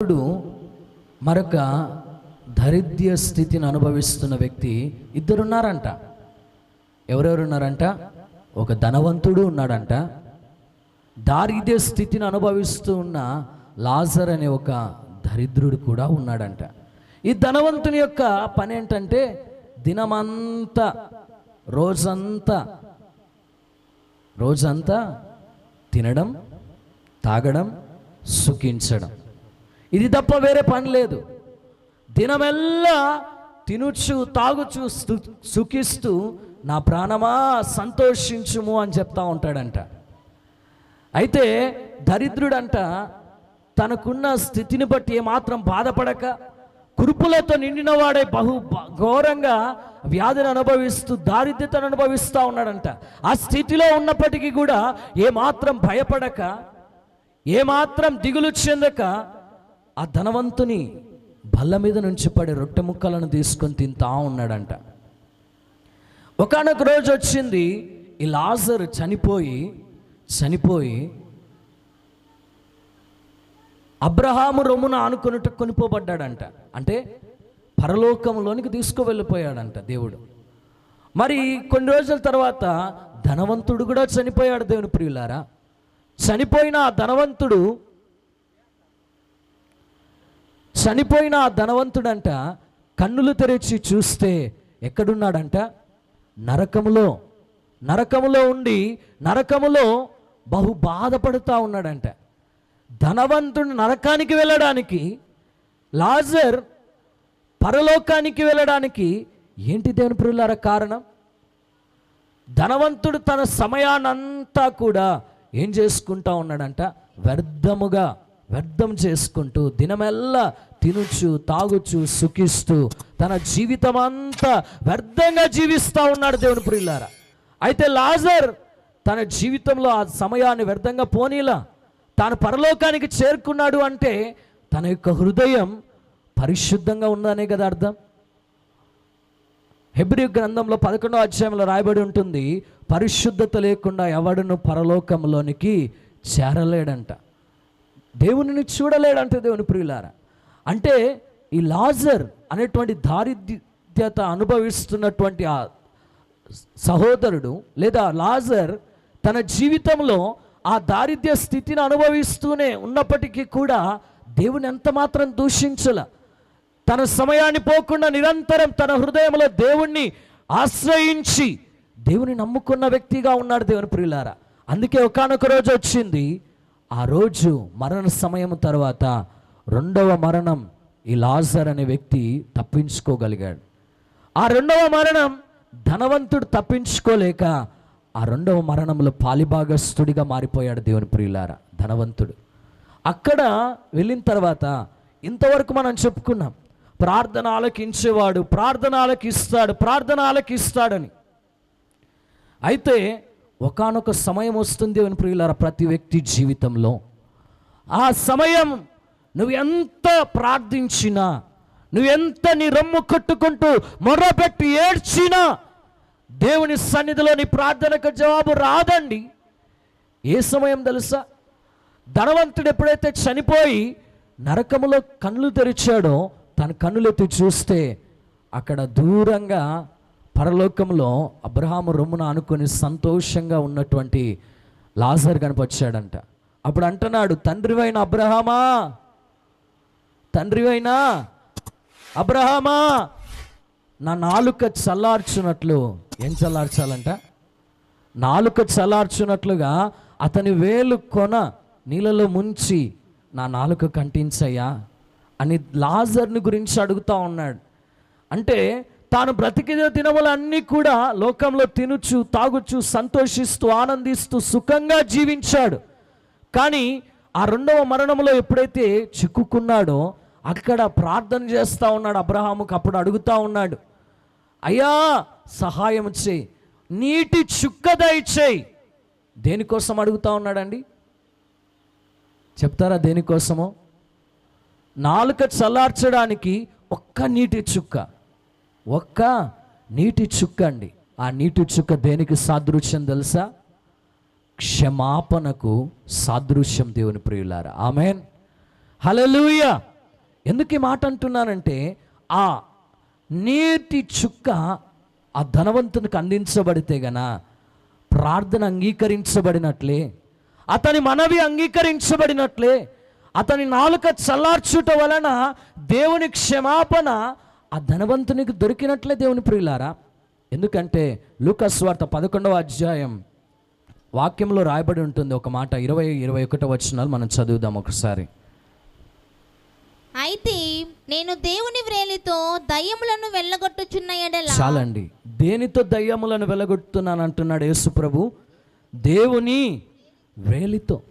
ఇప్పుడు మరొక దరిద్ర స్థితిని అనుభవిస్తున్న వ్యక్తి ఇద్దరున్నారంట. ఎవరెవరు ఉన్నారంట ఒక ధనవంతుడు ఉన్నాడంట. దారిద్ర్య స్థితిని అనుభవిస్తూ ఉన్న లాజర్ అనే ఒక దరిద్రుడు కూడా ఉన్నాడంట. ఈ ధనవంతుని యొక్క పని ఏంటంటే దినమంతా రోజంతా రోజంతా తినడం తాగడం సుఖించడం. ఇది తప్ప వేరే పని లేదు. దినమెల్లా తినుచు తాగుచు సు- సుఖిస్తూ నా ప్రాణమా సంతోషించుము అని చెప్తా ఉంటాడంట. అయితే దరిద్రుడంట తనకున్న స్థితిని బట్టి ఏమాత్రం బాధపడక కురుపులతో నిండిన వాడే బహు ఘోరంగా వ్యాధిని అనుభవిస్తూ దారిద్ర్యతను అనుభవిస్తూ ఉన్నాడంట. ఆ స్థితిలో ఉన్నప్పటికీ కూడా ఏమాత్రం భయపడక ఏమాత్రం దిగులు చెందక ఆ ధనవంతుని బల్ల మీద నుంచి పడే రొట్టె ముక్కలను తీసుకొని తింటా ఉన్నాడంట. ఒకనొక రోజు వచ్చింది ఈ లాజర్ చనిపోయి చనిపోయి అబ్రహాము రొమ్మున ఆనుకొనుట కొనిపోబడ్డాడంట. అంటే పరలోకంలోనికి తీసుకువెళ్ళిపోయాడంట దేవుడు. మరి కొన్ని రోజుల తర్వాత ధనవంతుడు కూడా చనిపోయాడు దేవుని ప్రియులారా. చనిపోయిన ఆ ధనవంతుడు చనిపోయిన ఆ ధనవంతుడంట కన్నులు తెరిచి చూస్తే ఎక్కడున్నాడంట? నరకములో నరకములో ఉండి నరకములో బహు బాధపడుతూ ఉన్నాడంట. ధనవంతుడు నరకానికి వెళ్ళడానికి లాజర్ పరలోకానికి వెళ్ళడానికి ఏంటి దేవుని ప్రియులార కారణం? ధనవంతుడు తన సమయానంతా కూడా ఏం చేసుకుంటా ఉన్నాడంట? వ్యర్థముగా వ్యర్థం చేసుకుంటూ దినమెల్లా తినుచు తాగుచు సుఖిస్తూ తన జీవితం అంతా వ్యర్థంగా జీవిస్తూ ఉన్నాడు దేవుని ప్రియులారా. అయితే లాజర్ తన జీవితంలో ఆ సమయాన్ని వ్యర్థంగా పోనీలా. తాను పరలోకానికి చేరుకున్నాడు అంటే తన యొక్క హృదయం పరిశుద్ధంగా ఉందనే కదా అర్థం. హెబ్రి గ్రంథంలో పదకొండో అధ్యాయంలో రాయబడి ఉంటుంది పరిశుద్ధత లేకుండా ఎవడును పరలోకంలోనికి చేరలేడంట. దేవునిని చూడలేడంటే దేవుని ప్రియులారా? అంటే ఈ లాజర్ అనేటువంటి దారిద్ర్యత అనుభవిస్తున్నటువంటి ఆ సహోదరుడు లేదా లాజర్ తన జీవితంలో ఆ దారిద్ర్య స్థితిని అనుభవిస్తూనే ఉన్నప్పటికీ కూడా దేవుని ఎంత మాత్రం దూషించల. తన సమయాన్ని పోకుండా నిరంతరం తన హృదయంలో దేవుణ్ణి ఆశ్రయించి దేవుని నమ్ముకున్న వ్యక్తిగా ఉన్నాడు దేవుని ప్రియులారా. అందుకే ఒకానొక రోజు వచ్చింది ఆ రోజు మరణ సమయం తర్వాత రెండవ మరణం ఈ లాజర్ అనే వ్యక్తి తప్పించుకోగలిగాడు. ఆ రెండవ మరణం ధనవంతుడు తప్పించుకోలేక ఆ రెండవ మరణంలో పాలిభాగస్తుడిగా మారిపోయాడు దేవుని ప్రియులారా ధనవంతుడు. అక్కడ వెళ్ళిన తర్వాత ఇంతవరకు మనం చెప్పుకున్నాం ప్రార్థన ఆలకించేవాడు ప్రార్థన ఆలకిస్తాడు ప్రార్థన ఆలకిస్తాడని. అయితే ఒకానొక సమయం వస్తుంది దేవుని ప్రియులారా ప్రతి వ్యక్తి జీవితంలో. ఆ సమయం నువ్వు ఎంత ప్రార్థించినా నువ్వు ఎంత నీ రొమ్ము కట్టుకుంటూ మొర్రపెట్టి ఏడ్చినా దేవుని సన్నిధిలో నీ ప్రార్థనకు జవాబు రాదండి. ఏ సమయం తెలుసా? ధనవంతుడు ఎప్పుడైతే చనిపోయి నరకములో కళ్ళు తెరిచాడో తన కన్నులెత్తి చూస్తే అక్కడ దూరంగా పరలోకంలో అబ్రహాము రొమ్మున అనుకొని సంతోషంగా ఉన్నటువంటి లాజర్ కనిపొచ్చాడంట అప్పుడు అంటున్నాడు తండ్రివైన అబ్రహామా? తండ్రివైనా? అబ్రహామా? నా నాలుక చల్లార్చున్నట్లు ఏం చల్లార్చాలంట? నాలుక చల్లార్చున్నట్లుగా అతని వేలు కొన నీళ్ళలో ముంచి నా నాలుక కంటించయ్యా అని లాజర్ని గురించి అడుగుతా ఉన్నాడు. అంటే తాను బ్రతికిన దినములన్నీ కూడా లోకంలో తినుచు తాగుచు సంతోషిస్తూ ఆనందిస్తూ సుఖంగా జీవించాడు. కానీ ఆ రెండవ మరణంలో ఎప్పుడైతే చిక్కుకున్నాడో అక్కడ ప్రార్థన చేస్తూ ఉన్నాడు అబ్రహాముకు అప్పుడు అడుగుతా ఉన్నాడు అయ్యా సహాయం చేయి. నీటి చుక్క దయచేయి. దేనికోసం అడుగుతా ఉన్నాడండి? చెప్తారా దేనికోసమో? నాలుక చల్లార్చడానికి ఒక్క నీటి చుక్క. ఒక్క నీటి చుక్క అండి. ఆ నీటి చుక్క దేనికి సాదృశ్యం తెలుసా? క్షమాపణకు సాదృశ్యం దేవుని ప్రియులారా. ఆమెన్. హలలుయ ఎందుకు ఈ మాట అంటున్నానంటే ఆ నీటి చుక్క ఆ ధనవంతునికి అందించబడితే గన ప్రార్థన అంగీకరించబడినట్లే అతని మనవి అంగీకరించబడినట్లే అతని నాలుక చల్లార్చుట వలన దేవుని క్షమాపణ ఆ ధనవంతునికి దొరికినట్లే దేవుని ప్రియులారా. ఎందుకంటే లూకస్ వార్త పదకొండవ అధ్యాయం వాక్యంలో రాయబడి ఉంటుంది. ఒక మాట ఇరవై ఇరవై ఒకటో వచ్చినాలు మనం చదువుదాం ఒకసారి. అయితే నేను దేవుని వ్రేలితో దయ్యములను వెళ్ళగొట్టుచున్న ఎడల చాలండి. దేనితో దయ్యములను వెలగొట్టుతున్నాను అంటున్నాడు యేసు ప్రభు? దేవుని వేలితో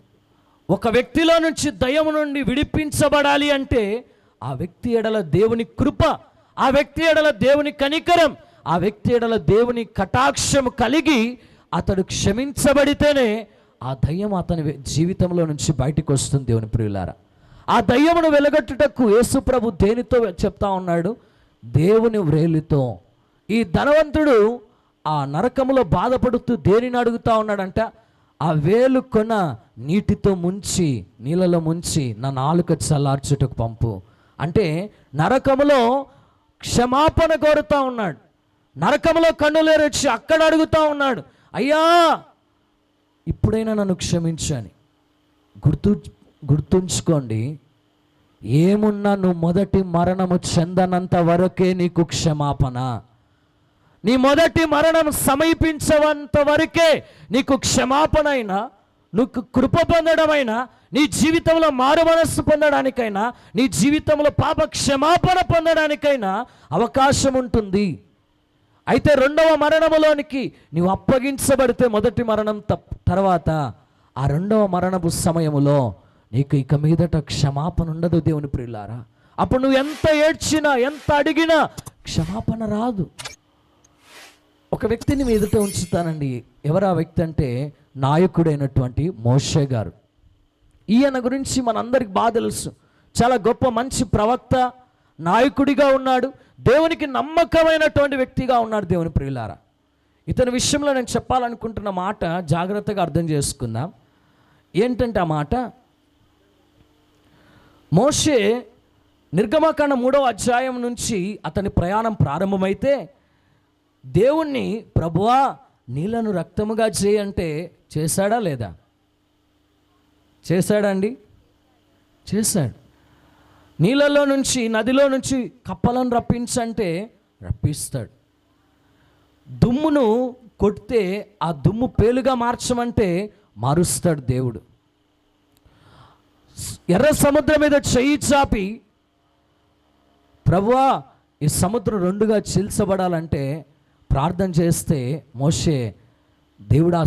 ఒక వ్యక్తిలో నుంచి దయ్యము నుండి విడిపించబడాలి అంటే ఆ వ్యక్తి ఎడల దేవుని కృప ఆ వ్యక్తి ఎడల దేవుని కనికరం ఆ వ్యక్తి ఎడల దేవుని కటాక్షం కలిగి అతడు క్షమించబడితేనే ఆ దయ్యం అతని జీవితంలో నుంచి బయటికి వస్తుంది దేవుని ప్రియులారా. ఆ దయ్యమును వెలగట్టుటకు యేసుప్రభు దేనితో చెప్తా ఉన్నాడు? దేవుని వ్రేలితో. ఈ ధనవంతుడు ఆ నరకములో బాధపడుతూ దేనిని అడుగుతా ఉన్నాడంట? ఆ వేలు కొన నీటితో ముంచి నీళ్ళలో ముంచి నా నాలుక చల్లార్చుటకు పంపు. అంటే నరకములో క్షమాపణ కోరుతా ఉన్నాడు. నరకములో కన్నులేరొచ్చి అక్కడ అడుగుతా ఉన్నాడు. అయ్యా ఇప్పుడైనా నన్ను క్షమించని. గుర్తు గుర్తుంచుకోండి ఏమున్నా నువ్వు మొదటి మరణము చెందనంత వరకే నీకు క్షమాపణ. నీ మొదటి మరణం సమీపించవంత వరకే నీకు క్షమాపణ అయినా నువ్వు కృప పొందడమైనా నీ జీవితంలో మారు మనస్సు పొందడానికైనా నీ జీవితంలో పాప క్షమాపణ పొందడానికైనా అవకాశం ఉంటుంది. అయితే రెండవ మరణములోనికి నీవు అప్పగించబడితే మొదటి మరణం తప్ తర్వాత ఆ రెండవ మరణపు సమయములో నీకు ఇక మీదట క్షమాపణ ఉండదు దేవుని ప్రియులారా. అప్పుడు నువ్వు ఎంత ఏడ్చినా ఎంత అడిగినా క్షమాపణ రాదు. ఒక వ్యక్తిని మీ ఎదుట ఉంచుతానండి. ఎవరు ఆ వ్యక్తి అంటే నాయకుడైనటువంటి మోషే గారు. ఈయన గురించి మనందరికి బాగా తెలుసు. చాలా గొప్ప మంచి ప్రవక్త నాయకుడిగా ఉన్నాడు. దేవునికి నమ్మకమైనటువంటి వ్యక్తిగా ఉన్నాడు దేవుని ప్రియులారా. ఇతని విషయంలో నేను చెప్పాలనుకుంటున్న మాట జాగ్రత్తగా అర్థం చేసుకుందాం. ఏంటంటే ఆ మాట? మోషే నిర్గమకాండ మూడవ అధ్యాయం నుంచి అతని ప్రయాణం ప్రారంభమైతే దేవుణ్ణి ప్రభువా నీళ్ళను రక్తముగా చేయంటే చేశాడా లేదా? చేశాడండి. చేశాడు. నీళ్ళలో నుంచి నదిలో నుంచి కప్పలను రప్పించంటే రప్పిస్తాడు. దుమ్మును కొడితే ఆ దుమ్ము పేలుగా మార్చమంటే మారుస్తాడు దేవుడు. ఎర్ర సముద్రం మీద చెయ్యి చాపి ప్రభువా ఈ సముద్రం రెండుగా చీల్చబడాలంటే ప్రార్థన చేస్తే మోషే దేవుడు ఆ